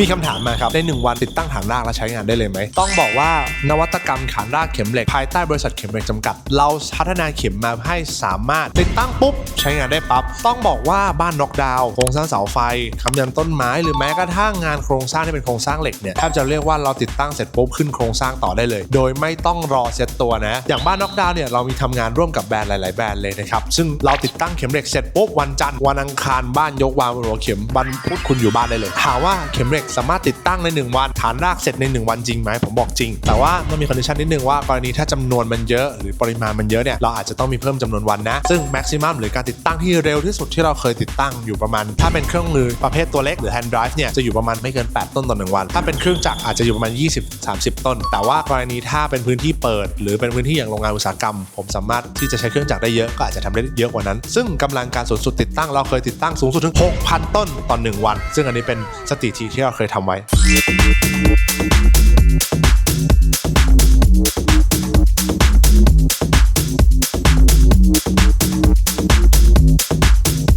มีคำถามมาครับ ใน 1 วันติดตั้งฐานรากและใช้งานได้เลยไหม ต้องบอกว่านวัตกรรมฐานรากเข็มเหล็ก ภายใต้บริษัทเข็มเหล็กจำกัด เราพัฒนาเข็มมาให้สามารถติดตั้งปุ๊บ ใช้งานได้ปั๊บ ต้องบอกว่าบ้านน็อกดาวน์โครงสร้างเสาไฟคำยันต้นไม้ หรือแม้กระทั่งงานโครงสร้างที่เป็นโครงสร้างเหล็กเนี่ยแทบจะเรียกว่าเราติดตั้งเสร็จปุ๊บขึ้นโครงสร้างต่อได้เลย โดยไม่ต้องรอเซตตัวนะ อย่างบ้านน็อกดาวน์เนี่ยเรามีทำงานร่วมกับแบรนด์หลาย ๆ แบรนด์เลยนะครับซึ่งเราติดตั้งเข็มเหล็กเสร็จปุ๊บวันจันทร์วันอังคารบ้านยกวางบนหัวเข็มวันพุธคุณอยู่บ้านได้เลยถามว่าเข็มเหล็กสามารถติดตั้งใน 1 วัน ฐานรากเสร็จใน 1 วันจริงไหมผมบอกจริง แต่ว่ามันมีคอนดิชันนิดนึงว่ากรณีถ้าจำนวนมันเยอะหรือปริมาณมันเยอะเนี่ยเราอาจจะต้องมีเพิ่มจำนวนวันนะ ซึ่งแม็กซิมัมหรือการติดตั้งที่เร็วที่สุดที่เราเคยติดตั้งอยู่ประมาณ ถ้าเป็นเครื่องมือประเภทตัวเล็กหรือ hand drive เนี่ยจะอยู่ประมาณไม่เกิน 8 ต้นต่อหนึ่งวัน ถ้าเป็นเครื่องจักรอาจจะอยู่ประมาณ 20-30 ต้น แต่ว่ากรณีถ้าเป็นพื้นที่เปิด หรือเป็นพื้นที่อย่างโรงงานอุตสาหกรรม ผมสามารถที่จะใช้เครื่องจักรได้เยอะก็อาจจะทำได้เยอะกว่านั้น ซึ่งกำลังการสูงสุดติดตั้งเราเคยติดตั้งสูงสุดถึง 6,000 ต้นต่อหนึ่งวัน ซึ่งอันนี้เป็นสถิติที่เราเคยทำไว้